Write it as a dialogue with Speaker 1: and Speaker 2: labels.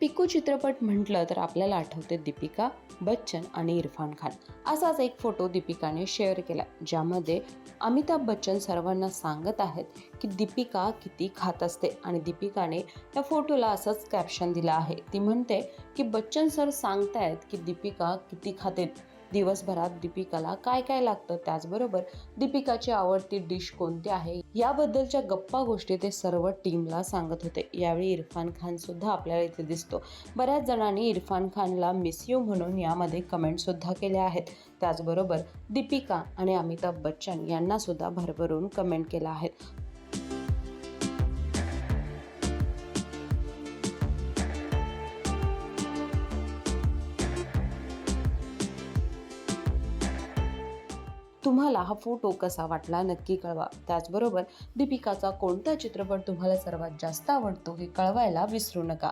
Speaker 1: पिकू चित्रपट म्हटलं तर आपल्याला आठवते दीपिका बच्चन आणि इरफान खान. असाच एक फोटो दीपिकाने शेअर केला ज्यामध्ये अमिताभ बच्चन सर्वांना सांगत आहेत की दीपिका किती खात असते आणि दीपिकाने त्या फोटोला असंच कॅप्शन दिलं आहे. ती म्हणते की बच्चन सर सांगतायत की दीपिका किती खाते. दिवसभरात दीपिकाला काय काय लागतं त्याचबरोबर दीपिकाची आवडती डिश कोणती आहे? याबद्दलच्या गप्पा गोष्टी ते सर्व टीमला सांगत होते. यावेळी इरफान खान सुद्धा आपल्याला इथे दिसतो. बऱ्याच जणांनी इरफान खानला मिस यू म्हणून यामध्ये कमेंट सुद्धा केल्या आहेत. त्याचबरोबर दीपिका आणि अमिताभ बच्चन यांना सुद्धा भरभरून कमेंट केला आहेत तुम्हाला हा फोटो कसा वाटला नक्की कळवा. त्याचबरोबर दीपिकाचा कोणता चित्रपट तुम्हाला सर्वात जास्त आवडतो हे कळवायला विसरू नका.